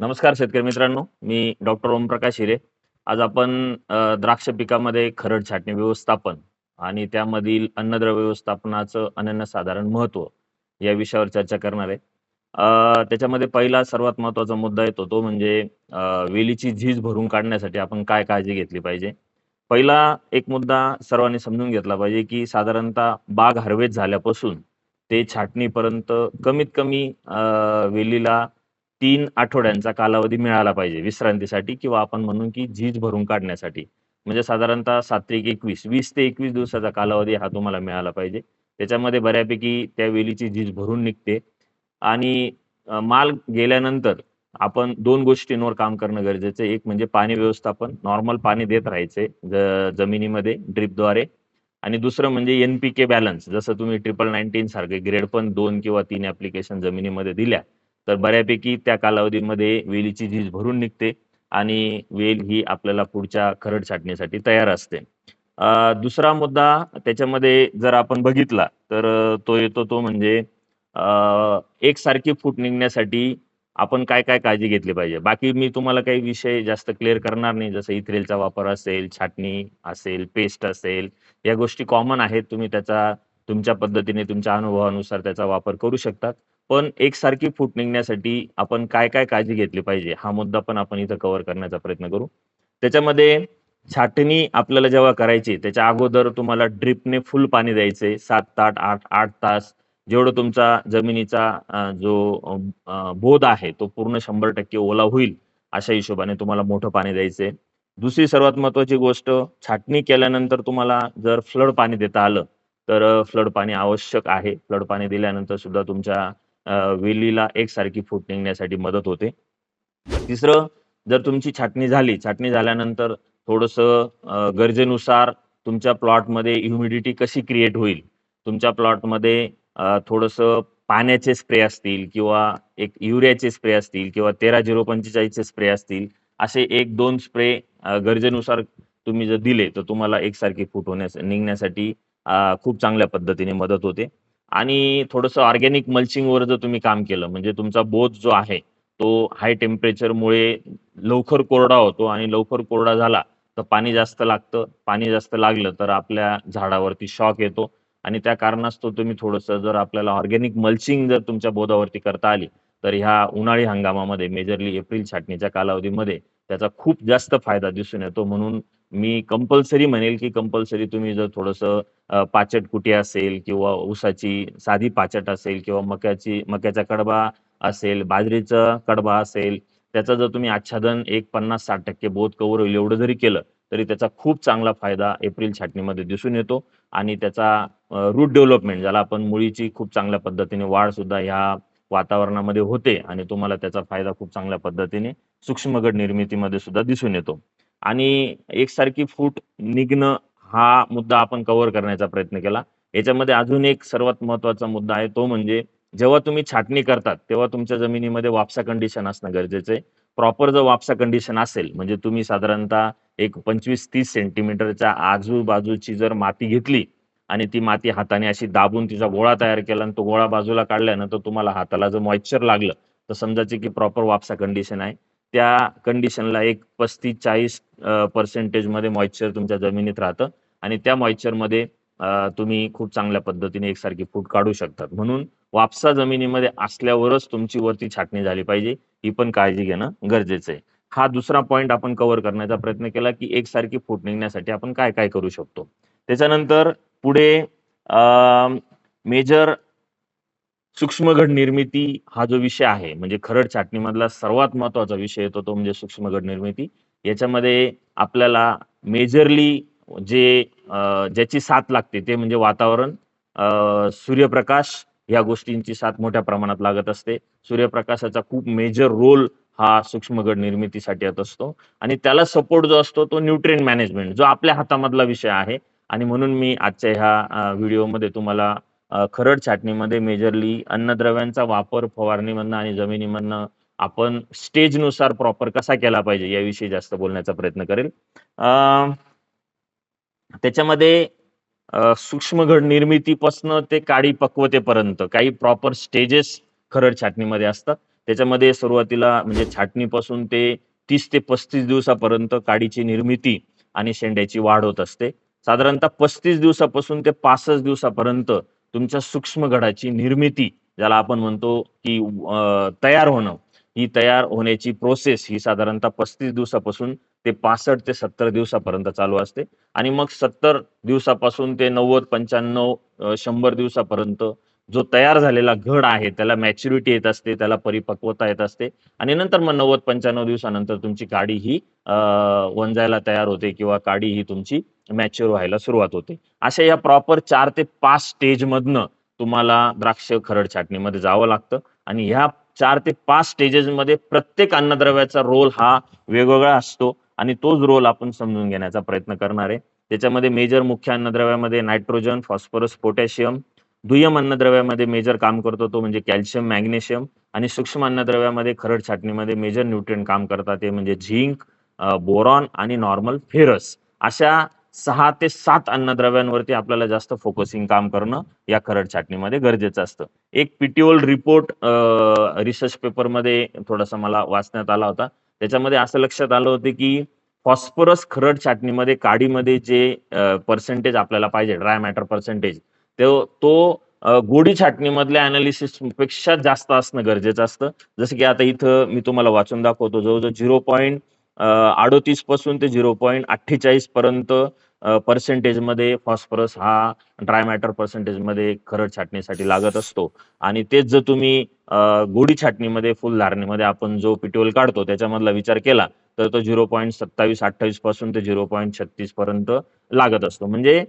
नमस्कार शेतकरी मित्रांनो मी डॉक्टर ओमप्रकाश हिरे. आज आपण द्राक्ष पिकामध्ये खरड छाटणी व्यवस्थापन आणि त्यामधील अन्नद्रव्य व्यवस्थापनाचं अनन्यसाधारण महत्त्व या विषयावर चर्चा करणार आहे. त्याच्यामध्ये पहिला सर्वात महत्त्वाचा मुद्दा येतो तो म्हणजे वेलीची झीज भरून काढण्यासाठी आपण काय काळजी घेतली पाहिजे? पहिला एक मुद्दा सर्वांनी समजून घेतला पाहिजे की साधारणतः बाग हार्वेस्ट झाल्यापासून ते छाटणीपर्यंत कमीत कमी अ, वेलीला तीन आठवड्यांचा कालावधी मिळाला पाहिजे विश्रांतीसाठी किंवा आपण म्हणून की झीज भरून काढण्यासाठी. म्हणजे साधारणतः सात्विक एकवीस वीस ते एकवीस दिवसाचा कालावधी हा तुम्हाला मिळाला पाहिजे. त्याच्यामध्ये बऱ्यापैकी त्या वेलीची झीज भरून निघते. आणि माल गेल्यानंतर आपण दोन गोष्टींवर काम करणं गरजेचं आहे. एक म्हणजे पाणी व्यवस्थापन नॉर्मल पाणी देत राहायचे जमिनीमध्ये ड्रिपद्वारे. आणि दुसरं म्हणजे एन पी के बॅलन्स जसं तुम्ही ट्रिपल नाईन्टीन सारखे ग्रेड पण दोन किंवा तीन ऍप्लिकेशन जमिनीमध्ये दिल्या तर बऱ्यापैकी त्या कालावधीमध्ये वेलीची झीज भरून निघते आणि वेल ही आपल्याला पुढच्या खरड छाटणीसाठी तयार असते. दुसरा मुद्दा त्याच्यामध्ये जर आपण बघितला तर तो येतो तो म्हणजे एकसारखी फूट निघण्यासाठी आपण काय काय काळजी घेतली पाहिजे? बाकी मी तुम्हाला काही विषय जास्त क्लिअर करणार नाही. जसं इथ्रेलचा वापर असेल छाटणी असेल पेस्ट असेल या गोष्टी कॉमन आहेत. तुम्ही त्याचा तुमच्या पद्धतीने तुमच्या अनुभवानुसार त्याचा वापर करू शकतात. पण एकसारखी फूट निघण्यासाठी आपण काय काय काळजी घेतली पाहिजे हा मुद्दा पण आपण इथं कव्हर करण्याचा प्रयत्न करू. त्याच्यामध्ये छाटणी आपल्याला जेव्हा करायची त्याच्या अगोदर तुम्हाला ड्रिपने फुल पाणी द्यायचे सात आठ आठ आठ तास. जेवढं तुमचा जमिनीचा जो बोध आहे तो पूर्ण शंभर टक्के ओला होईल अशा हिशोबाने तुम्हाला मोठं पाणी द्यायचे. दुसरी सर्वात महत्वाची गोष्ट छाटणी केल्यानंतर तुम्हाला जर फ्लड पाणी देता आलं तर फ्लड पाणी आवश्यक आहे. फ्लड पाणी दिल्यानंतर सुद्धा तुमच्या वेलीला एकसारखी फूट निघण्यासाठी मदत होते. तिसरं जर तुमची छाटणी झाली छाटणी झाल्यानंतर थोडंसं गरजेनुसार तुमच्या प्लॉटमध्ये ह्युमिडिटी कशी क्रिएट होईल? तुमच्या प्लॉटमध्ये थोडस थोडंसं पाण्याचे स्प्रे असतील किंवा एक युरियाचे स्प्रे असतील किंवा तेरा झिरो पंचेचाळीसचे स्प्रे असतील असे एक दोन स्प्रे गरजेनुसार तुम्ही जर दिले तर तुम्हाला एकसारखी फूट होण्यास निघण्यासाठी खूप चांगल्या पद्धतीने मदत होते. आणि थोडंसं ऑर्गॅनिक मल्चिंगवर जर तुम्ही काम केलं म्हणजे तुमचा बोध जो आहे तो हाय टेम्परेचरमुळे लवकर कोरडा होतो आणि लवकर कोरडा झाला तर पाणी जास्त लागतं. पाणी जास्त लागलं तर आपल्या झाडावरती शॉक येतो आणि त्या कारणास्तव तुम्ही थोडंसं जर आपल्याला ऑर्गॅनिक मल्चिंग जर तुमच्या बोधावरती करता आली तर ह्या उन्हाळी हंगामामध्ये मेजरली एप्रिल छाटणीच्या कालावधीमध्ये त्याचा खूप जास्त फायदा दिसून येतो. म्हणून मी कंपल्सरी म्हणेल की कंपल्सरी तुम्ही जर थोडंसं पाचट कुटी असेल किंवा ऊसाची साधी पाचट असेल किंवा मक्याची मक्याचा कडबा असेल बाजरीचा कडबा असेल त्याचं जर तुम्ही आच्छादन एक पन्नास साठ टक्के बोध कव्हर होईल एवढं जरी केलं तरी त्याचा खूप चांगला फायदा एप्रिल छाटणीमध्ये दिसून येतो. आणि त्याचा रूट डेव्हलपमेंट ज्याला आपण मुळीची खूप चांगल्या पद्धतीने वाढ सुद्धा ह्या वातावरणामध्ये होते आणि तुम्हाला त्याचा फायदा खूप चांगल्या पद्धतीने सूक्ष्मगड निर्मितीमध्ये सुद्धा दिसून येतो. आणि एकसारखी फूट निघणं हा मुद्दा आपण कव्हर करण्याचा प्रयत्न केला. याच्यामध्ये अजून एक सर्वात महत्त्वाचा मुद्दा आहे तो म्हणजे जेव्हा तुम्ही छाटणी करतात तेव्हा तुमच्या जमिनीमध्ये वापसा कंडिशन असणं गरजेचं आहे. प्रॉपर जर वापसा कंडिशन असेल म्हणजे तुम्ही साधारणतः एक पंचवीस तीस सेंटीमीटरच्या आजूबाजूची जर माती घेतली आणि ती माती हाताने अशी दाबून तिचा गोळा तयार केला आणि तो गोळा बाजूला काढल्यानंतर तुम्हाला हाताला जर मॉइश्चर लागलं तर समजायचे की प्रॉपर वापसा कंडिशन आहे. त्या कंडिशनला एक पस्तीस चाळीस पर्सेंटेजमध्ये मॉइश्चर तुमच्या जमिनीत राहतं आणि त्या मॉइश्चरमध्ये तुम्ही खूप चांगल्या पद्धतीने एकसारखी फूट काढू शकतात. म्हणून वापसा जमिनीमध्ये असल्यावरच तुमची वरती छाटणी झाली पाहिजे. ही पण काळजी घेणं गरजेचं आहे. हा दुसरा पॉईंट आपण कव्हर करण्याचा प्रयत्न केला की एकसारखी फूट निघण्यासाठी आपण काय काय करू शकतो. त्याच्यानंतर पुढे मेजर सूक्ष्मगड निर्मिती हा जो विषय आहे म्हणजे खरड छाटणीमधला सर्वात महत्त्वाचा विषय येतो तो म्हणजे सूक्ष्मगड निर्मिती याच्यामध्ये आपल्याला मेजरली जे ज्याची साथ लागते ते म्हणजे वातावरण सूर्यप्रकाश या गोष्टींची साथ मोठ्या प्रमाणात लागत असते. सूर्यप्रकाशाचा खूप मेजर रोल हा सूक्ष्मगड निर्मितीसाठी येत असतो. आणि त्याला सपोर्ट जो असतो तो न्यूट्रिएंट मॅनेजमेंट जो आपल्या हातामधला विषय आहे. आणि म्हणून मी आजच्या ह्या व्हिडिओमध्ये तुम्हाला खरड छाटणीमध्ये मेजरली अन्नद्रव्यांचा वापर फवारणीमधनं आणि जमिनीमधनं आपण स्टेजनुसार प्रॉपर कसा केला पाहिजे याविषयी जास्त बोलण्याचा प्रयत्न करेल त्याच्यामध्ये सूक्ष्म सूक्ष्मगड निर्मितीपासनं ते काळी पक्वतेपर्यंत काही प्रॉपर स्टेजेस खरड छाटणीमध्ये असतात. त्याच्यामध्ये सुरुवातीला म्हणजे छाटणीपासून ते तीस ते पस्तीस दिवसापर्यंत काडीची निर्मिती आणि शेंड्याची वाढ होत असते. साधारणतः पस्तीस दिवसापासून ते पासष्ट दिवसापर्यंत तुमच्या सूक्ष्म घडाची निर्मिती ज्याला आपण म्हणतो की तयार होणं. ही तयार होण्याची प्रोसेस ही साधारणतः पस्तीस दिवसापासून ते पासष्ट ते सत्तर दिवसापर्यंत चालू असते. आणि मग सत्तर दिवसापासून ते नव्वद पंच्याण्णव शंभर दिवसापर्यंत जो तयार झालेला घड आहे त्याला मॅच्युरिटी येत असते त्याला परिपक्वता येत असते. आणि नंतर मग नव्वद पंच्याण्णव दिवसानंतर तुमची काडी ही अं, वंजायला तयार होते किंवा काडी ही तुमची मॅच्युअर व्हायला सुरुवात होते. अशा या प्रॉपर चार ते पाच स्टेजमधनं तुम्हाला द्राक्ष खरड छाटणीमध्ये जावं लागतं. आणि ह्या चार ते पाच स्टेजेस मध्ये प्रत्येक अन्नद्रव्याचा रोल हा वेगवेगळा असतो. आणि तोच रोल आपण समजून घेण्याचा प्रयत्न करणार आहे. त्याच्यामध्ये मेजर मुख्य अन्नद्रव्यामध्ये नायट्रोजन फॉस्फरस पोटॅशियम दुय्यम अन्नद्रव्यामध्ये मेजर काम करतो तो म्हणजे कॅल्शियम मॅग्नेशियम आणि सूक्ष्म अन्नद्रव्यामध्ये खरड छाटणीमध्ये मेजर न्यूट्रिएंट काम करतात ते म्हणजे झिंक बोरॉन आणि नॉर्मल फेरस अशा सहा ते सात अन्नद्रव्यांवरती आपल्याला जास्त फोकसिंग काम करणं या खरड छाटणीमध्ये गरजेचं असतं. एक पीटीओल रिपोर्ट रिसर्च पेपरमध्ये थोडासा मला वाचण्यात आला होता. त्याच्यामध्ये असं लक्षात आलं होतं की फॉस्फरस खरड छाटणीमध्ये काडीमध्ये जे पर्सेंटेज आपल्याला पाहिजे ड्राय मॅटर पर्सेंटेज तो तो गोडी छाटणीमधल्या अनालिसिसपेक्षा जास्त असणं गरजेचं असतं. जसं की आता इथं मी तुम्हाला वाचून दाखवतो जवळजवळ झिरो पॉईंट अडोतीसपासून ते झिरो पॉईंट अठ्ठेचाळीस पर्यंत पर्सेंटेजमध्ये फॉस्फरस हा ड्राय मॅटर पर्सेंटेजमध्ये खरड छाटणीसाठी लागत असतो. आणि तेच जर तुम्ही गोडी छाटणीमध्ये फुल धारणीमध्ये आपण जो पिटोल काढतो त्याच्यामधला विचार केला तर तो झिरो पॉईंट सत्तावीस अठ्ठावीसपासून ते झिरो पॉईंट छत्तीस पर्यंत लागत असतो. म्हणजे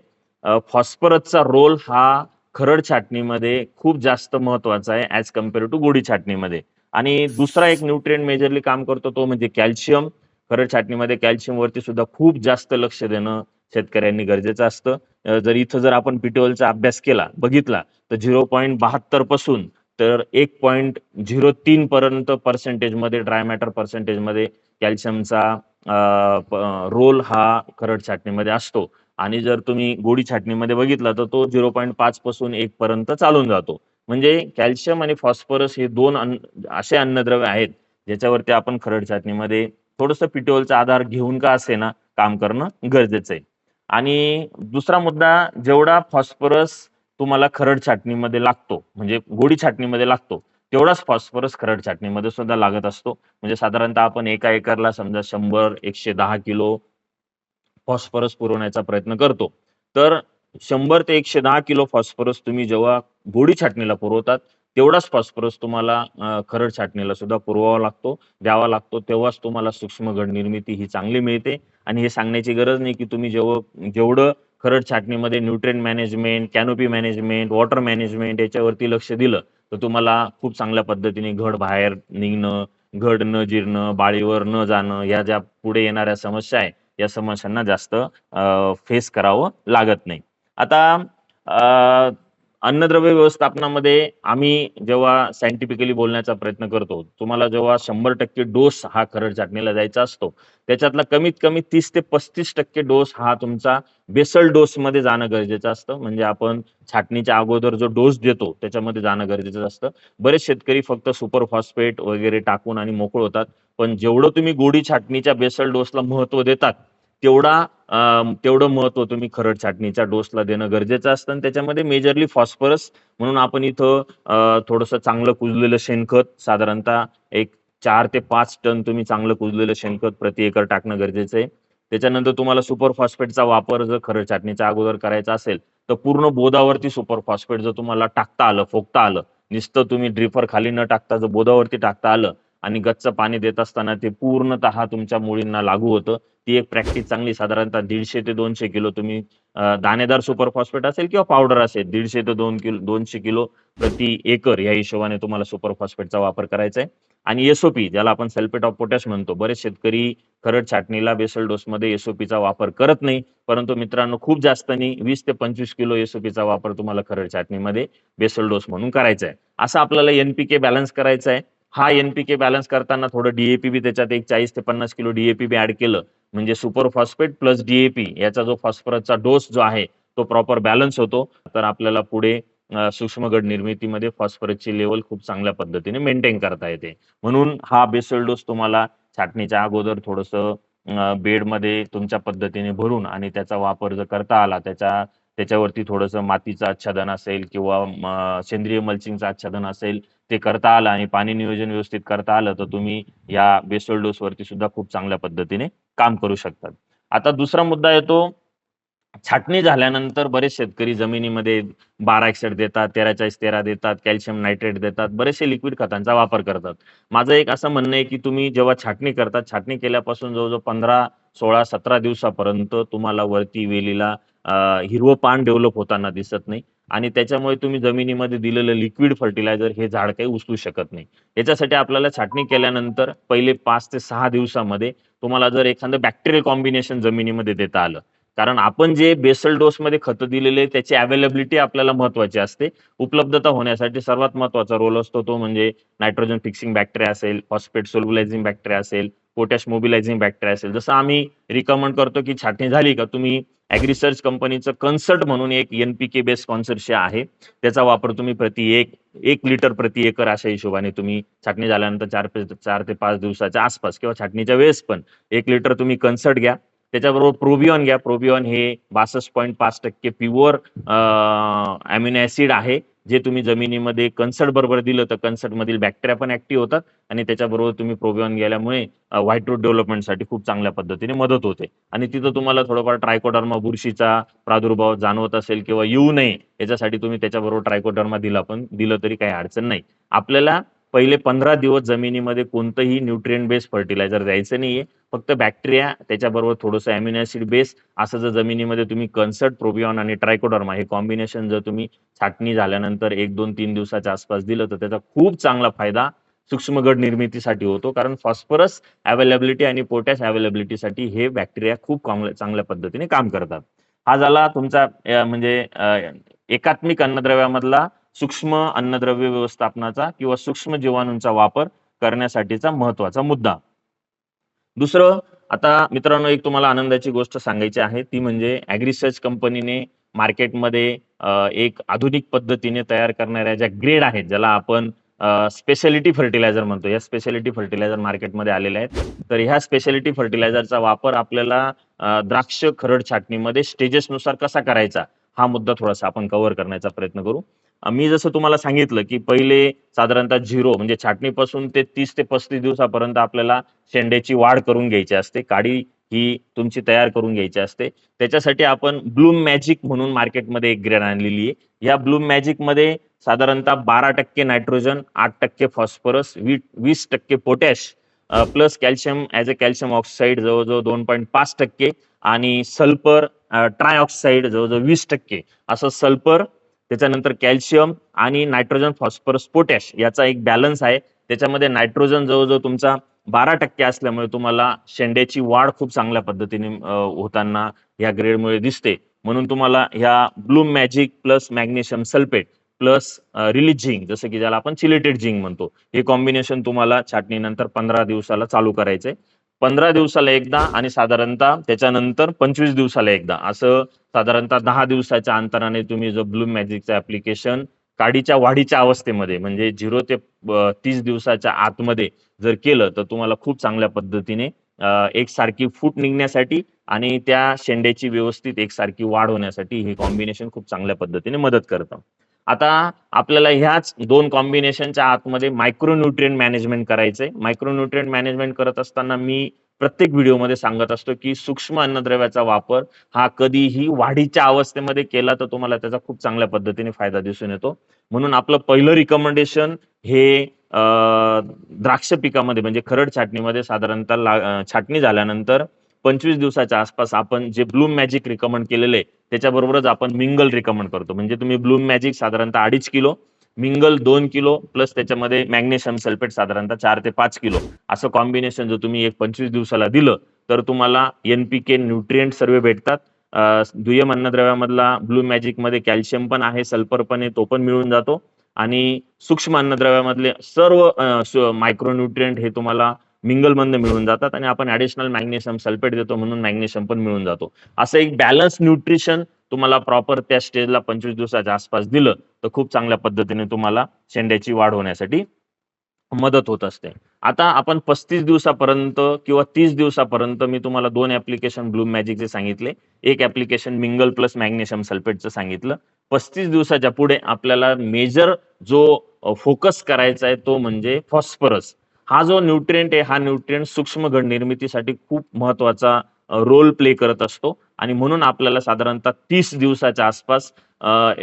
फॉस्फरसचा रोल हा खरड छाटणीमध्ये खूप जास्त महत्त्वाचा आहे ॲज कंपेअर टू गोडी छाटणीमध्ये. आणि दुसरा एक न्यूट्रिएंट मेजरली काम करतो तो म्हणजे कॅल्शियम खरड छाटणीमध्ये कॅल्शियम वरती सुद्धा खूप जास्त लक्ष देणं शेतकऱ्यांनी गरजेचं असतं. जर इथं जर आपण पिटोलचा अभ्यास केला बघितला तर झिरो पॉईंट बहात्तरपासून तर एक पॉईंट झिरो तीन पर्यंत पर्सेंटेजमध्ये ड्राय मॅटर पर्सेंटेजमध्ये कॅल्शियमचा रोल हा खरड छाटणीमध्ये असतो. आणि जर तुम्ही गोडी छाटणीमध्ये बघितला तर तो झिरो पॉईंट पाच पासून एक पर्यंत चालून जातो. म्हणजे कॅल्शियम आणि फॉस्फरस हे दोन अन्न असे अन्नद्रव्य आहेत ज्याच्यावरती आपण खरड छाटणीमध्ये थोडस पीटीओलचा आधार घेऊन का असे ना काम करणं गरजेचं आहे. आणि दुसरा मुद्दा जेवढा फॉस्फरस तुम्हाला खरड छाटणीमध्ये लागतो म्हणजे गोडी छाटणीमध्ये लागतो तेवढाच फॉस्फरस खरड छाटणीमध्ये सुद्धा लागत असतो. म्हणजे साधारणतः आपण एका एकरला समजा शंभर एकशे दहा किलो फॉस्फरस पुरवण्याचा प्रयत्न करतो. तर शंभर ते एकशे दहा किलो फॉस्फरस तुम्ही जेव्हा गोडी छाटणीला पुरवतात तेवढाच फॉस्फरस तुम्हाला खरड छाटणीला सुद्धा पुरवावा लागतो द्यावा लागतो तेव्हाच तुम्हाला सूक्ष्म घड निर्मिती ही चांगली मिळते. आणि हे सांगण्याची गरज नाही की तुम्ही जेव्हा जेवढं खरड छाटणीमध्ये nutrient management canopy management water management याच्यावरती लक्ष दिलं तर तुम्हाला खूप चांगल्या पद्धतीने घड बाहेर निघणं घड न जिरणं बाळीवर न जाणं या ज्या पुढे येणाऱ्या समस्या आहे या समस्यांना जास्त फेस करावं लागत नाही. आता अन्नद्रव्य व्यवस्थापनामध्ये आम्ही जेव्हा सायंटिफिकली बोलण्याचा प्रयत्न करतो तुम्हाला जेव्हा शंभर टक्के डोस हा खरड छाटणीला जायचा असतो त्याच्यातला कमीत कमी तीस ते पस्तीस टक्के डोस हा तुमचा बेसल डोस मध्ये जाणं गरजेचं असतं. म्हणजे आपण छाटणीच्या अगोदर जो डोस देतो त्याच्यामध्ये जाणं गरजेचं असतं. बरेच शेतकरी फक्त सुपर फॉस्फेट वगैरे टाकून आणि मोकळ होतात. पण जेवढं तुम्ही गोडी छाटणीच्या बेसल डोसला महत्त्व देतात तेवढा तेवढं महत्त्व तुम्ही खरड छाटणीच्या डोसला देणं गरजेचं असतं आणि त्याच्यामध्ये मेजरली फॉस्फरस म्हणून आपण इथं थोडस थोडंसं चांगलं कुजलेलं शेणखत साधारणतः एक चार ते पाच टन तुम्ही चांगलं कुजलेलं शेणखत प्रति एकर टाकणं गरजेचं आहे. त्याच्यानंतर तुम्हाला सुपर फॉस्फेटचा वापर जर खरड छाटणीच्या अगोदर करायचा असेल तर पूर्ण बोधावरती सुपर फॉस्फेट जर तुम्हाला टाकता आलं फोकता आलं नुसतं तुम्ही ड्रिफर खाली न टाकता जर बोधावरती टाकता आलं आणि गच्च पाणी देत असताना ते पूर्णतः तुमच्या मुळींना लागू होतं. ती एक प्रॅक्टिस चांगली साधारणतः दीडशे ते दोनशे किलो तुम्ही दाणेदार सुपर फॉस्फेट असेल किंवा पावडर असेल दीडशे ते दोन किलो दोनशे किलो प्रति एकर या हिशोबाने तुम्हाला सुपर फॉस्फेटचा वापर करायचा आहे. आणि एसओपी ज्याला आपण सल्फेट ऑफ पोटॅश म्हणतो बरेच शेतकरी खरड छाटणीला बेसल डोसमध्ये एसओपीचा वापर करत नाही. परंतु मित्रांनो खूप जास्त नाही वीस ते पंचवीस किलो एसओपीचा वापर तुम्हाला खरड छाटणीमध्ये बेसल डोस म्हणून करायचा आहे. असं आपल्याला एनपीके बॅलन्स करायचा आहे. हा एनपीके बॅलन्स करताना थोडं डीएपी बी त्याच्यात एक चाळीस ते पन्नास किलो डीएपी बी ऍड केलं म्हणजे सुपर फॉस्फेट प्लस डीएपी याचा जो फॉस्फरसचा डोस जो आहे तो प्रॉपर बॅलन्स होतो तर आपल्याला पुढे सूक्ष्मगड सूक्ष्म गड निर्मितीमध्ये फॉस्फरसची लेवल खूप चांगल्या पद्धतीने मेंटेन करता येते. म्हणून हा बेसल डोस तुम्हाला छाटणीच्या अगोदर थोडंसं बेडमध्ये तुमच्या पद्धतीने भरून आणि त्याचा वापर जर करता आला, त्याच्या त्याच्यावरती थोडंसं मातीचं आच्छादन असेल किंवा सेंद्रिय मल्चिंगचं आच्छादन असेल, ते करता आलं आणि पाणी नियोजन व्यवस्थित करता आलं, तर तुम्ही या बेसल डोसवरती सुद्धा खूप चांगल्या पद्धतीने काम करू शकतात. आता दुसरा मुद्दा येतो छाटणी झाल्यानंतर बरेच शेतकरी जमिनीमध्ये 12 देतात, 13-13 देतात, कॅल्शियम नायट्रेट देतात, बरेचसे लिक्विड खतांचा वापर करतात. माझं एक असं म्हणणं आहे, की तुम्ही जेव्हा छाटणी करता, छाटणी केल्यापासून जवळजवळ पंधरा सोळा सतरा दिवसापर्यंत तुम्हाला वरती वेलीला हिरवं पान डेव्हलप होताना दिसत नाही आणि त्याच्यामुळे तुम्ही जमिनीमध्ये दिलेलं लिक्विड फर्टिलायझर हे झाड काही उचलू शकत नाही. याच्यासाठी आपल्याला छाटणी केल्यानंतर पहिले पाच ते सहा दिवसामध्ये तुम्हाला जर एखादं बॅक्टेरियल कॉम्बिनेशन जमिनीमध्ये देता आलं, कारण आपण जे बेसल डोसमध्ये खतं दिलेले त्याची अवेलेबिलिटी आपल्याला महत्त्वाची असते. उपलब्धता होण्यासाठी सर्वात महत्त्वाचा रोल असतो तो म्हणजे नायट्रोजन फिक्सिंग बॅक्टेरिया असेल, फॉस्फेट सोल्युबलायझिंग बॅक्टेरिया असेल, पोटॅश मोबिलायझिंग बॅक्टेरिया असेल. जसं आम्ही रिकमेंड करतो, की छाटणी झाली का तुम्ही ॲग्रिसर्च कंपनीचं कन्सर्ट म्हणून एक एन-पी-के बेस्ड आहे. त्याचा वापर तुम्ही प्रति एक एक लिटर प्रति एकर अशा हिशोबाने तुम्ही छाटणी झाल्यानंतर चार चार ते पाच दिवसाच्या आसपास किंवा छाटणीच्या वेळेस पण एक लिटर तुम्ही कन्सर्ट घ्या. त्याच्याबरोबर प्रोबिऑन घ्या. प्रोबिऑन हे 62.5% प्युअर अमिनो ऍसिड आहे. जे तुम्ही जमिनीमध्ये कन्सर्ट बरोबर दिलं, तर कन्सर्ट मधील बॅक्टेरिया पण ऍक्टिव्ह होतात आणि त्याच्याबरोबर तुम्ही प्रोबिऑन गेल्यामुळे व्हाईट रूट डेव्हलपमेंटसाठी खूप चांगल्या पद्धतीने मदत होते आणि तिथं तुम्हाला थोडंफार ट्रायकोडर्मा बुरशीचा प्रादुर्भाव जाणवत असेल किंवा येऊ नये याच्यासाठी तुम्ही त्याच्याबरोबर ट्रायकोडर्मा दिला पण दिलं तरी काही अडचण नाही. आपल्याला पहिले 15 दिवस जमिनीमध्ये कोणतंही न्यूट्रिएंट बेस्ड फर्टिलायझर द्यायचं नाहीये. फक्त बॅक्टेरिया त्याच्याबरोबर थोडंसं अॅमिनो ऍसिड बेस असं जर जमिनीमध्ये तुम्ही कन्सर्ट, प्रोबियॉन आणि ट्रायकोडर्मा हे कॉम्बिनेशन जर तुम्ही छाटणी झाल्यानंतर 1, 2, 3 दिवसाच्या आसपास दिलं, तर त्याचा खूप चांगला फायदा सूक्ष्म गड निर्मितीसाठी होतो. कारण फॉस्फरस अवेलेबिलिटी आणि पोटॅश अवेलेबिलिटीसाठी हे बॅक्टेरिया खूप चांगल्या पद्धतीने काम करतात. हा झाला तुमचा म्हणजे एकात्मिक अन्नद्रव्यामधला सूक्ष्म अन्नद्रव्य व्यवस्थापनाचा किंवा सूक्ष्म जीवाणूंचा वापर करण्यासाठीचा महत्त्वाचा मुद्दा. दुसरं आता मित्रांनो, एक तुम्हाला आनंदाची गोष्ट सांगायची आहे, ती म्हणजे ऍग्रिसर्च कंपनीने मार्केटमध्ये एक आधुनिक पद्धतीने तयार करणाऱ्या ज्या ग्रेड आहेत, ज्याला आपण स्पेशालिटी फर्टिलायझर म्हणतो. या स्पेशालिटी फर्टिलायझर मार्केटमध्ये आलेल्या आहेत. तर ह्या स्पेशालिटी फर्टिलायझरचा वापर आपल्याला द्राक्ष खरड छाटणीमध्ये स्टेजेसनुसार कसा करायचा, हा मुद्दा थोडासा आपण कव्हर करण्याचा प्रयत्न करू. मी जसं तुम्हाला सांगितलं, की पहिले साधारणतः झिरो म्हणजे छाटणीपासून ते तीस ते 35 दिवसापर्यंत आपल्याला शेंड्याची वाढ करून घ्यायची असते. काडी ही तुमची तयार करून घ्यायची असते. त्याच्यासाठी आपण ब्लूम मॅजिक म्हणून मार्केटमध्ये एक ग्रेड आणलेली आहे. या ब्लूम मॅजिकमध्ये साधारणतः 12% नायट्रोजन, आठ टक्के फॉस्फरस, वीस टक्के potash plus calcium as a calcium oxide जवळ-जवळ 2.5% आणि सल्फर ट्रायऑक्साईड जवळजवळ वीस टक्के असं सल्फर, त्याच्यानंतर कॅल्शियम आणि नायट्रोजन, फॉस्फरस, पोटॅश याचा एक बॅलन्स आहे. त्याच्यामध्ये नायट्रोजन जवळ-जवळ तुमचा 12% असल्यामुळे तुम्हाला शेंड्याची वाढ खूप चांगल्या पद्धतीने होताना या ग्रेडमुळे दिसते. म्हणून तुम्हाला ह्या bloom magic plus magnesium sulphate plus release zinc जसं की ज्याला आपण चिलेटेड झिंग म्हणतो. हे कॉम्बिनेशन तुम्हाला छाटणीनंतर 15 दिवसाला चालू करायचंय. 15 दिवसाला एकदा आणि साधारणतः त्याच्यानंतर 25 दिवसाला एकदा असं साधारणतः दहा दिवसाच्या अंतराने तुम्ही जो ब्लू मॅजिकचं ऍप्लिकेशन काडीच्या वाढीच्या अवस्थेमध्ये म्हणजे झिरो ते तीस दिवसाच्या आतमध्ये जर केलं, तर तुम्हाला खूप चांगल्या पद्धतीने एक एकसारखी फूट निघण्यासाठी आणि त्या शेंड्याची व्यवस्थित एकसारखी वाढ होण्यासाठी हे कॉम्बिनेशन खूप चांगल्या पद्धतीने मदत करतं. आता आपल्याला ह्याच दोन कॉम्बिनेशनच्या आतमध्ये मायक्रोन्युट्रिएंट मॅनेजमेंट करायचंय. मायक्रोन्युट्रिएंट मॅनेजमेंट करत असताना मी प्रत्येक व्हिडिओमध्ये सांगत असतो, की सूक्ष्म अन्नद्रव्याचा वापर हा कधीही वाढीच्या अवस्थेमध्ये केला, तर तुम्हाला त्याचा खूप चांगल्या पद्धतीने फायदा दिसून येतो. म्हणून आपलं पहिलं रिकमेंडेशन हे द्राक्ष पिकामध्ये म्हणजे खरड छाटणीमध्ये साधारणतः छाटणी झाल्यानंतर 25 दिवसाच्या आसपास आपण जे ब्लूम मॅजिक रिकमेंड केलेले आहे, त्याच्याबरोबरच आपण मिंगल रिकमेंड करतो. म्हणजे तुम्ही ब्लूम मॅजिक साधारणतः 2.5 किलो, मिंगल दोन किलो प्लस त्याच्यामध्ये मॅग्नेशियम सल्फेट साधारणतः चार ते पाच किलो असं कॉम्बिनेशन जर तुम्ही एक 25 दिवसाला दिलं, तर तुम्हाला एनपीके न्यूट्रिएंट सर्व भेटतात. दुय्यम अन्नद्रव्यामधला ब्लू मॅजिकमध्ये कॅल्शियम पण आहे, सल्फर पण आहे, तो पण मिळून जातो आणि सूक्ष्म अन्नद्रव्यामधले सर्व अ, मायक्रो हे तुम्हाला मिंगलमधनं मिळून जातात आणि आपण ऍडिशनल मॅग्नेशियम सल्फेट देतो म्हणून मॅग्नेशियम पण मिळून जातो. असं एक बॅलन्स न्यूट्रिशन तुम्हाला प्रॉपर त्या स्टेजला पंचवीस दिवसाच्या आसपास दिलं तर खूप चांगल्या पद्धतीने तुम्हाला शेंड्याची वाढ होण्यासाठी मदत होत असते. आता आपण पस्तीस दिवसापर्यंत किंवा तीस दिवसापर्यंत मी तुम्हाला दोन ऍप्लिकेशन ब्लूम मॅजिकचे सांगितले. एक ऍप्लिकेशन मिंगल प्लस मॅग्नेशियम सल्फेटचं सांगितलं. पस्तीस दिवसाच्या पुढे आपल्याला मेजर जो फोकस करायचा आहे तो म्हणजे फॉस्फरस हा जो न्यूट्रिएंट आहे हा न्यूट्रिएंट सूक्ष्म घड निर्मितीसाठी खूप महत्त्वाचा रोल प्ले करत असतो. आणि म्हणून आपल्याला साधारणतः तीस दिवसाच्या आसपास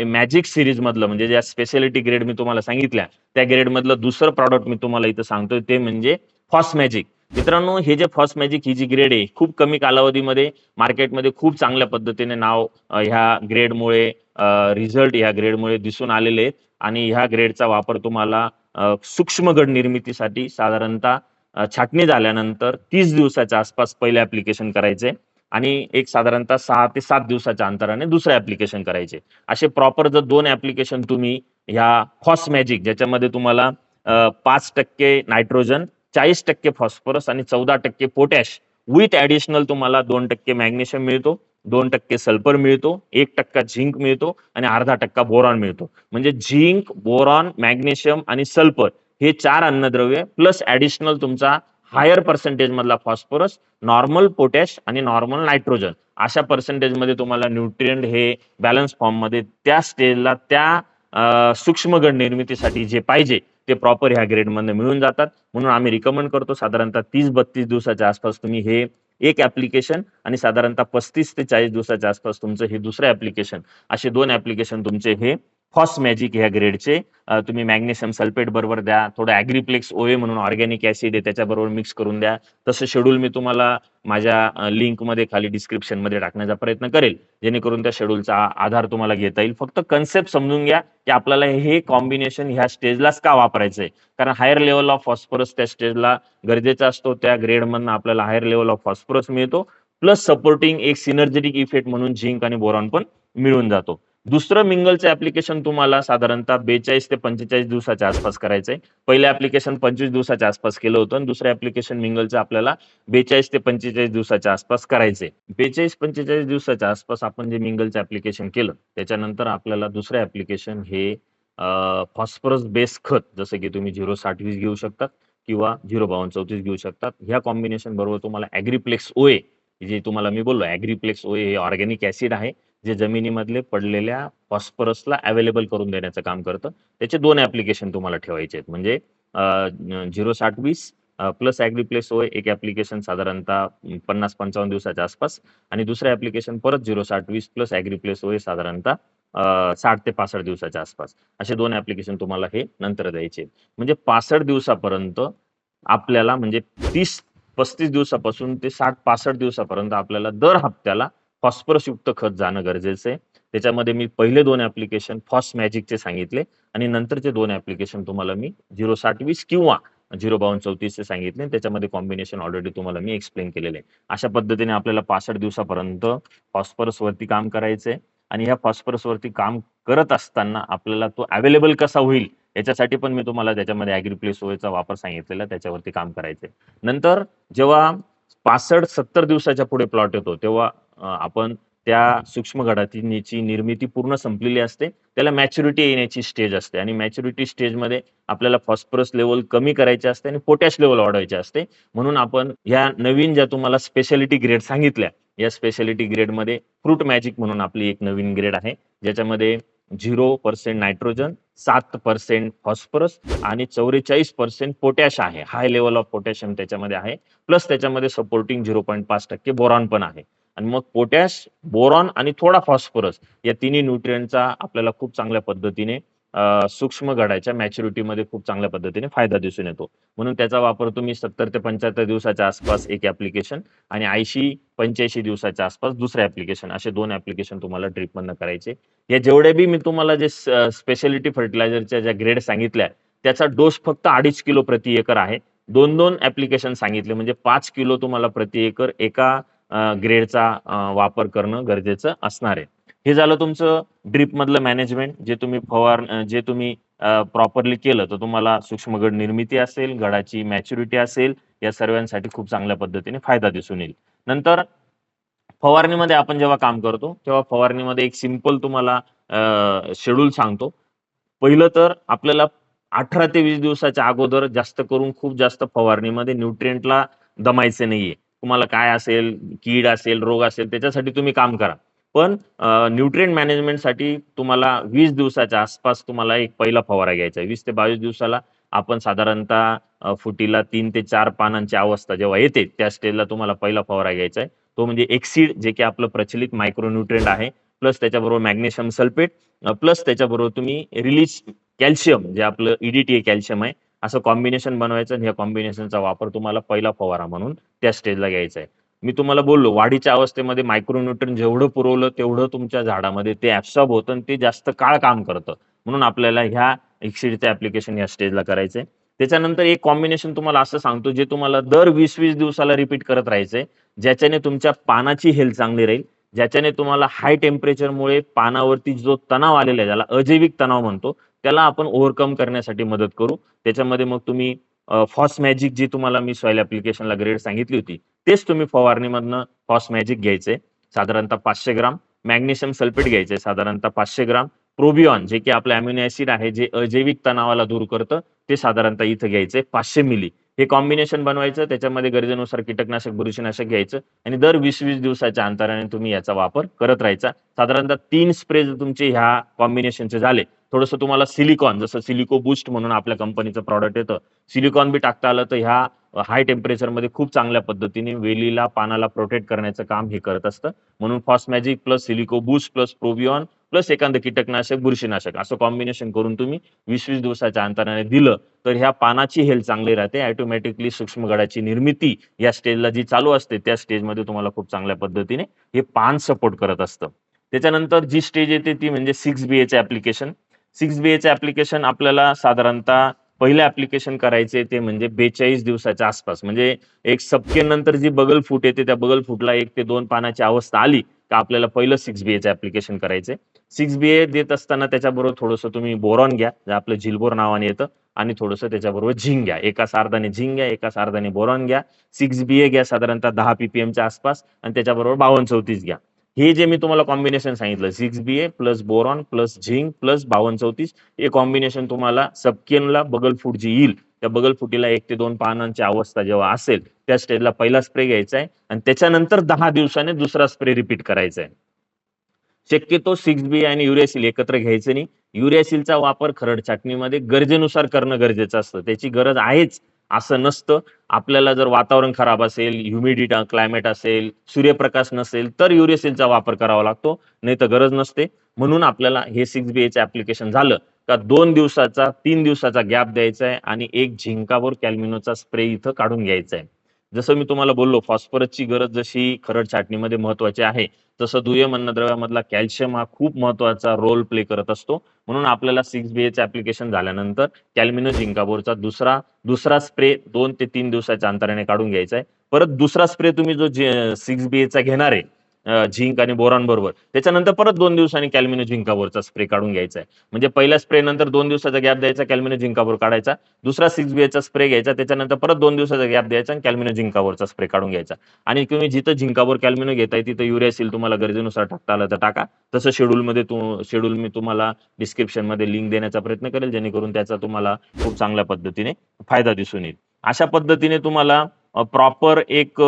मॅजिक सिरीज मधलं म्हणजे ज्या स्पेशालिटी ग्रेड मी तुम्हाला सांगितल्या त्या ग्रेड मधलं दुसरं प्रॉडक्ट मी तुम्हाला इथं सांगतोय ते म्हणजे फॉस मॅजिक मित्रांनो हे जे फॉस मॅजिक ही जी ग्रेड आहे खूप कमी कालावधीमध्ये मार्केटमध्ये खूप चांगल्या पद्धतीने नाव ह्या ग्रेडमुळे रिझल्ट ह्या ग्रेडमुळे दिसून आलेले आहेत. आणि ह्या ग्रेडचा वापर तुम्हाला सूक्ष्म गड निर्मितीसाठी साधारणतः छाटणी झाल्यानंतर तीस दिवसाच्या आसपास पहिले ऍप्लिकेशन करायचे आणि एक साधारणतः सहा ते सात दिवसाच्या अंतराने दुसरे ऍप्लिकेशन करायचे. असे प्रॉपर जर दोन ऍप्लिकेशन तुम्ही ह्या फॉस मॅजिक ज्याच्यामध्ये तुम्हाला पाच टक्के नायट्रोजन चाळीस टक्के फॉस्फरस आणि चौदा टक्के पोटॅश विथ ऍडिशनल तुम्हाला दोन टक्के मॅग्नेशियम मिळतो. दोन टक्के सल्फर मिळतो एक टक्का झिंक मिळतो आणि अर्धा टक्का बोरॉन मिळतो. म्हणजे झिंक बोरॉन मॅग्नेशियम आणि सल्फर हे चार अन्नद्रव्य प्लस ऍडिशनल तुमचा हायर पर्सेंटेज मधला फॉस्फरस नॉर्मल पोटॅश आणि नॉर्मल नायट्रोजन अशा पर्सेंटेजमध्ये तुम्हाला न्यूट्रिएंट हे बॅलन्स फॉर्ममध्ये त्या स्टेजला त्या सूक्ष्मगण सूक्ष्म निर्मितीसाठी जे पाहिजे ते प्रॉपर ह्या ग्रेड मिळून जातात. म्हणून आम्ही रिकमेंड करतो साधारणतः तीस बत्तीस दिवसाच्या आसपास तुम्ही हे एक ऍप्लिकेशन आणि साधारणतः पस्तीस ते चाळीस दिवसाच्या आसपास तुमचं हे दुसरं ऍप्लिकेशन असे दोन ऍप्लिकेशन तुमचे हे फॉस मॅजिक ह्या ग्रेडचे. तुम्ही मॅग्नेशियम सल्फेट बरोबर द्या. थोडं ॲग्रीप्लेक्स ओए म्हणून ऑर्गॅनिक ऍसिड आहे त्याच्याबरोबर मिक्स करून द्या. तसं शेड्यूल मी तुम्हाला माझ्या लिंकमध्ये खाली डिस्क्रिप्शनमध्ये टाकण्याचा प्रयत्न करेल. जेणेकरून त्या शेड्यूलचा आधार तुम्हाला घेता येईल. फक्त कन्सेप्ट समजून घ्या की आपल्याला हे कॉम्बिनेशन ह्या स्टेजलाच का वापरायचं आहे कारण हायर लेवल ऑफ फॉस्फरस त्या स्टेजला गरजेचा असतो. त्या ग्रेडमधनं आपल्याला हायर लेवल ऑफ फॉस्फरस मिळतो. प्लस सपोर्टिंग एक सिनर्जेटिक इफेक्ट म्हणून झिंक आणि बोरॉन पण मिळून जातो. दुसरं मिंगलचं ऍप्लिकेशन तुम्हाला साधारणतः बेचाळीस ते पंचेचाळीस दिवसाच्या आसपास करायचंय पहिलं ऍप्लिकेशन पंचवीस दिवसाच्या आसपास केलं होतं आणि दुसरं ऍप्लिकेशन मिंगलचं आपल्याला बेचाळीस ते पंचेचाळीस दिवसाच्या आसपास करायचंय. बेचाळीस पंचेचाळीस दिवसाच्या आसपास आपण जे मिंगलचं ऍप्लिकेशन केलं त्याच्यानंतर आपल्याला दुसरं ऍप्लिकेशन हे फॉस्फरस बेस खत जसं की तुम्ही झिरो साठ वीस घेऊ शकतात किंवा झिरो बावन्न चौतीस घेऊ शकतात. ह्या कॉम्बिनेशन बरोबर तुम्हाला ॲग्रीप्लेक्स ओए जे तुम्हाला मी बोललो ॲग्रीप्लेक्स ओए हे ऑर्गॅनिक ऍसिड आहे. जे जमिनीमधले पडलेल्या फॉस्फरसला अवेलेबल करून देण्याचं काम करतं. त्याचे दोन ऍप्लिकेशन तुम्हाला ठेवायचे आहेत. म्हणजे झिरो साठ वीस प्लस ॲग्रीप्लेक्स ओए एक ऍप्लिकेशन साधारणतः पन्नास पंचावन्न दिवसाच्या आसपास आणि दुसरं ऍप्लिकेशन परत झिरो साठ वीस प्लस ॲग्रीप्लेक्स ओए साधारणतः साठ ते पासष्ट दिवसाच्या आसपास. असे दोन ऍप्लिकेशन तुम्हाला हे नंतर द्यायचे म्हणजे पासष्ट दिवसापर्यंत आपल्याला म्हणजे तीस पस्तीस दिवसापासून ते साठ पासष्ट दिवसापर्यंत आपल्याला दर हप्त्याला फॉस्फरस युक्त खत जाणं गरजेचं आहे. त्याच्यामध्ये मी पहिले दोन ऍप्लिकेशन फॉस मॅजिकचे सांगितले आणि नंतरचे दोन ऍप्लिकेशन तुम्हाला मी झिरो साठ वीस किंवा झिरो बावन्न चौतीसचे सांगितले त्याच्यामध्ये कॉम्बिनेशन ऑलरेडी तुम्हाला मी एक्सप्लेन केलेले आहे. अशा पद्धतीने आपल्याला पासष्ट दिवसापर्यंत फॉस्फरसवरती काम करायचंय आणि ह्या फॉस्फरसवरती काम करत असताना आपल्याला तो अवेलेबल कसा होईल याच्यासाठी पण मी तुम्हाला त्याच्यामध्ये ॲग्रीप्लेस ओएचा वापर सांगितलेला त्याच्यावरती काम करायचंय नंतर जेव्हा पासष्ट सत्तर दिवसाच्या पुढे प्लॉट येतो. तेव्हा आपण त्या सूक्ष्म गडाची निर्मिती पूर्ण संपलेली असते. त्याला मॅच्युरिटी येण्याची स्टेज असते आणि मॅच्युरिटी स्टेजमध्ये आपल्याला फॉस्फरस लेवल कमी करायचे असते आणि पोटॅश लेवल वाढवायचे असते. म्हणून आपण ह्या नवीन ज्या तुम्हाला स्पेशालिटी ग्रेड सांगितल्या या स्पेशालिटी ग्रेडमध्ये फ्रूट मॅजिक म्हणून आपली एक नवीन ग्रेड आहे. ज्याच्यामध्ये झिरो पर्सेंट नायट्रोजन सात पर्सेंट फॉस्फरस आणि चौवेचाळीस पर्सेंट पोटॅश आहे. हाय लेवल ऑफ पोटॅशियम त्याच्यामध्ये आहे. प्लस त्याच्यामध्ये सपोर्टिंग झिरो पॉईंट पाच टक्के बोरॉन पण आहे. आणि मग पोटॅश बोरॉन आणि थोडा फॉस्फरस या तिन्ही न्यूट्रियनचा आपल्याला खूप चांगल्या पद्धतीने सूक्ष्म गडाच्या मॅच्युरिटीमध्ये खूप चांगल्या पद्धतीने फायदा दिसून येतो. म्हणून त्याचा वापर तुम्ही सत्तर ते पंच्याहत्तर दिवसाच्या आसपास एक ऍप्लिकेशन आणि ऐंशी पंच्याऐंशी दिवसाच्या आसपास दुसरं ऍप्लिकेशन असे दोन ऍप्लिकेशन तुम्हाला ड्रीपमधनं करायचे. या जेवढे बी मी तुम्हाला जे स्पेशालिटी फर्टिलायझरच्या ज्या ग्रेड सांगितल्या त्याचा डोस फक्त अडीच किलो प्रति एकर आहे. दोन दोन ऍप्लिकेशन सांगितले म्हणजे पाच किलो तुम्हाला प्रति एकर एका ग्रेडचा वापर करणं गरजेचं असणार आहे. हे झालं तुमचं ड्रीप मधलं मॅनेजमेंट जे तुम्ही फवार जे तुम्ही प्रॉपरली केलं तर तुम्हाला सूक्ष्म गड निर्मिती असेल गडाची मॅच्युरिटी असेल या सर्वांसाठी खूप चांगल्या पद्धतीने फायदा दिसून येईल. नंतर फवारणीमध्ये आपण जेव्हा काम करतो तेव्हा फवारणीमध्ये एक सिंपल तुम्हाला शेड्यूल सांगतो. पहिलं तर आपल्याला अठरा ते वीस दिवसाच्या अगोदर जास्त करून खूप जास्त फवारणीमध्ये न्यूट्रिएंटला दमायचे नाहीये. तुम्हाला काय असेल कीड असेल रोग असेल त्याच्यासाठी तुम्ही काम करा. पण न्यूट्रिएंट मॅनेजमेंटसाठी तुम्हाला वीस दिवसाच्या आसपास तुम्हाला एक पहिला फवारा घ्यायचा आहे. वीस ते बावीस दिवसाला आपण साधारणतः फुटीला तीन ते चार पानांची अवस्था जेव्हा येते त्या स्टेजला तुम्हाला पहिला फवारा घ्यायचा आहे. तो म्हणजे एक्सिड जे की आपलं प्रचलित मायक्रोन्युट्रिएंट आहे. प्लस त्याच्याबरोबर मॅग्नेशियम सल्फेट प्लस त्याच्याबरोबर तुम्ही रिलीज कॅल्शियम जे आपलं ईडीटी कॅल्शियम आहे. असं कॉम्बिनेशन बनवायचं आणि ह्या कॉम्बिनेशनचा वापर तुम्हाला पहिला फवारा म्हणून त्या स्टेजला घ्यायचा आहे. मी तुम्हाला बोललो वाढीच्या अवस्थेमध्ये मायक्रोन्यूट्रन जेवढं पुरवलं तेवढं तुमच्या झाडामध्ये ते ऍबसॉर्ब होतं आणि ते जास्त काळ काम करतं. म्हणून आपल्याला ह्या एक्सिडचं ऍप्लिकेशन या स्टेजला करायचंय. त्याच्यानंतर एक कॉम्बिनेशन तुम्हाला असं सांगतो जे तुम्हाला दर वीस वीस दिवसाला रिपीट करत राहायचंय ज्याच्याने तुमच्या पानाची हेल्थ चांगली राहील ज्याच्याने तुम्हाला हाय टेम्परेचरमुळे पानावरती जो तणाव आलेला आहे ज्याला अजैविक तणाव म्हणतो त्याला आपण ओव्हरकम करण्यासाठी मदत करू. त्याच्यामध्ये मग तुम्ही फॉस मॅजिक जी तुम्हाला मी सॉइल ऍप्लिकेशनला ग्रेड सांगितली होती तेच तुम्ही फवारणीमधनं फॉस मॅजिक घ्यायचे. साधारणतः पाचशे ग्राम. मॅग्नेशियम सल्फेट घ्यायचे साधारणतः पाचशे ग्राम. प्रोबिऑन जे की आपलं अम्युनो ऍसिड आहे जे अजैविक तणावाला दूर करतं ते साधारणतः इथं घ्यायचे पाचशे मिली हे कॉम्बिनेशन बनवायचं त्याच्यामध्ये गरजेनुसार कीटकनाशक बुरशीनाशक घ्यायचं आणि दर वीस वीस दिवसाच्या अंतराने तुम्ही याचा वापर करत राहायचा. साधारणतः तीन स्प्रे तुमचे ह्या कॉम्बिनेशनचे झाले थोडंसं तुम्हाला सिलिकॉन जसं सिलिको बुस्ट म्हणून आपल्या कंपनीचं प्रॉडक्ट येतं. सिलिकॉन बी टाकता आलं तर ह्या हाय टेम्परेचरमध्ये खूप चांगल्या पद्धतीने वेलीला पानाला प्रोटेक्ट करण्याचं काम हे करत असतं. म्हणून phos magic plus silico boost plus probion plus एखादं कीटकनाशक बुरशीनाशक असं कॉम्बिनेशन करून तुम्ही वीस वीस दिवसाच्या अंतराने दिलं तर ह्या पानाची हेल्थ चांगली राहते. ऑटोमॅटिकली सूक्ष्म गडाची निर्मिती या स्टेजला जी चालू असते त्या स्टेजमध्ये तुम्हाला खूप चांगल्या पद्धतीने हे पान सपोर्ट करत असतं. त्याच्यानंतर जी स्टेज येते ती म्हणजे सिक्स बी एचे ऍप्लिकेशन सिक्स बी एचे ऍप्लिकेशन आपल्याला साधारणतः पहिले ऍप्लिकेशन करायचे ते म्हणजे बेचाळीस दिवसाच्या आसपास. म्हणजे एक नंतर जी बगल फूट येते त्या बगल फूटला एक ते दोन पानाची अवस्था आली का आपल्याला पहिलं सिक्स बी एचं ऍप्लिकेशन करायचंय सिक्स बी ए देत असताना त्याच्याबरोबर थोडंसं तुम्ही बोरॉन घ्या जे आपलं झिलबोर नावाने येतं आणि थोडंसं त्याच्याबरोबर झिंग घ्या. एका सार्धाने झिंग घ्या एका सार्धाने बोरॉन घ्या. सिक्स बी ए घ्या साधारणतः दहा पीपीएमच्या आसपास आणि त्याच्याबरोबर बावन्न चौतीस घ्या. हे जे मी तुम्हाला कॉम्बिनेशन सांगितलं six B A plus boron plus zinc plus बावन चौतीस हे कॉम्बिनेशन तुम्हाला सबकेनला बगल फूट जी येईल. त्या बगल फुटीला एक ते दोन पानांची अवस्था जेव्हा असेल त्या स्टेजला पहिला स्प्रे घ्यायचा आहे आणि त्याच्यानंतर दहा दिवसाने दुसरा स्प्रे रिपीट करायचा आहे. शक्यतो सिक्स बी आणि युरियासिल एकत्र घ्यायचं नाही. युरियासिलचा वापर खरड छाटणीमध्ये गरजेनुसार करणं गरजेचं असतं. त्याची गरज आहेच. असं नसतं. आपल्याला जर वातावरण खराब असेल ह्युमिडिटी क्लायमेट असेल सूर्यप्रकाश नसेल तर युरियासिलचा वापर करावा लागतो नाही तर गरज नसते. म्हणून आपल्याला हे सिक्स बी एचं ऍप्लिकेशन झालं का दोन दिवसाचा तीन दिवसाचा गॅप द्यायचा आहे आणि एक झिंकावर कॅल्मिनोचा स्प्रे इथं काढून घ्यायचा आहे. जसं मी तुम्हाला बोललो फॉस्फरसची गरज जशी खरड छाटणीमध्ये महत्वाची आहे तसं दुय्यम अन्नद्रव्यामधला कॅल्शियम हा खूप महत्त्वाचा रोल प्ले करत असतो. म्हणून आपल्याला सिक्स बी एच ऍप्लिकेशन झाल्यानंतर कॅल्मिनो झिंकाबोरचा दुसरा दुसरा स्प्रे दोन ते तीन दिवसाच्या अंतराने काढून घ्यायचा आहे. परत दुसरा स्प्रे तुम्ही जो सिक्स बी एचा घेणार आहे झिंक आणि बोरॉन बरोबर त्याच्यानंतर परत दोन दिवसांनी कॅल्मिनो झिंकावरचा स्प्रे काढून घ्यायचा आहे. म्हणजे पहिल्या स्प्रे नंतर दोन दिवसाचा गॅप द्यायचा कॅल्मिनो झिंकावर काढायचा. दुसरा सिक्स बीएचा स्प्रे घ्यायचा त्याच्यानंतर परत दोन दिवसाचा गॅप द्यायचा आणि कॅल्मिनो झिंकावरचा स्प्रे काढून घ्यायचा. आणि तुम्ही जिथं झिंकावर कॅल्मिनो घेताय तिथं युरियासिल तुम्हाला गरजेनुसार टाकता आलं तर टाका. तसं शेड्यूलमध्ये तू शेड्यूल मी तुम्हाला डिस्क्रिप्शनमध्ये लिंक देण्याचा प्रयत्न करेल जेणेकरून त्याचा तुम्हाला खूप चांगल्या पद्धतीने फायदा दिसून येईल. अशा पद्धतीने तुम्हाला प्रॉपर एक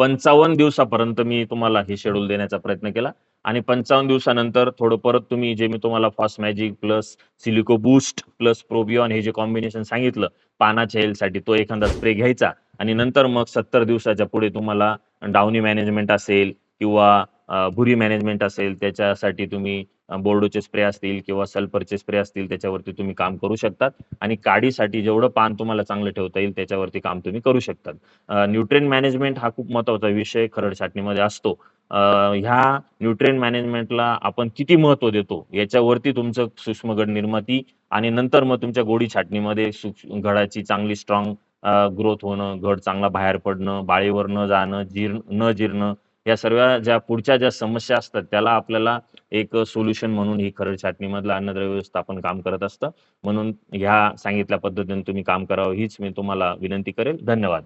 पंचावन्न दिवसापर्यंत मी तुम्हाला हे शेड्यूल देण्याचा प्रयत्न केला. आणि पंचावन्न दिवसानंतर थोडं परत तुम्ही जे मी तुम्हाला fast magic plus silico boost plus probion हे जे कॉम्बिनेशन सांगितलं पानाच्या हेल्थसाठी तो एखादा स्प्रे घ्यायचा. आणि नंतर मग सत्तर दिवसाच्या पुढे तुम्हाला डाऊनी मॅनेजमेंट असेल किंवा भुरी मॅनेजमेंट असेल त्याच्यासाठी तुम्ही बोर्डोचे स्प्रे असतील किंवा सल्फरचे स्प्रे असतील त्याच्यावरती तुम्ही काम करू शकतात. आणि काडीसाठी जेवढं पान तुम्हाला चांगलं ठेवता येईल त्याच्यावरती काम तुम्ही करू शकतात. न्यूट्रेन मॅनेजमेंट हा खूप महत्त्वाचा विषय खरड छाटणीमध्ये असतो. ह्या न्यूट्रेन मॅनेजमेंटला आपण किती महत्त्व देतो याच्यावरती तुमचं सूक्ष्मगड निर्मिती आणि नंतर मग तुमच्या गोडी छाटणीमध्ये घडाची चांगली स्ट्रॉंग ग्रोथ होणं घड चांगला बाहेर पडणं बाळीवर न जाणं जीर्ण न जीर्ण या सर्व ज्या पुढच्या ज्या समस्या असतात त्याला आपल्याला एक सोल्युशन म्हणून ही खरड छाटणीमधलं अन्नद्रव्य व्यवस्थापन काम करत असतं. म्हणून ह्या सांगितल्या पद्धतीने तुम्ही काम करावं हीच मी तुम्हाला विनंती करेल. धन्यवाद.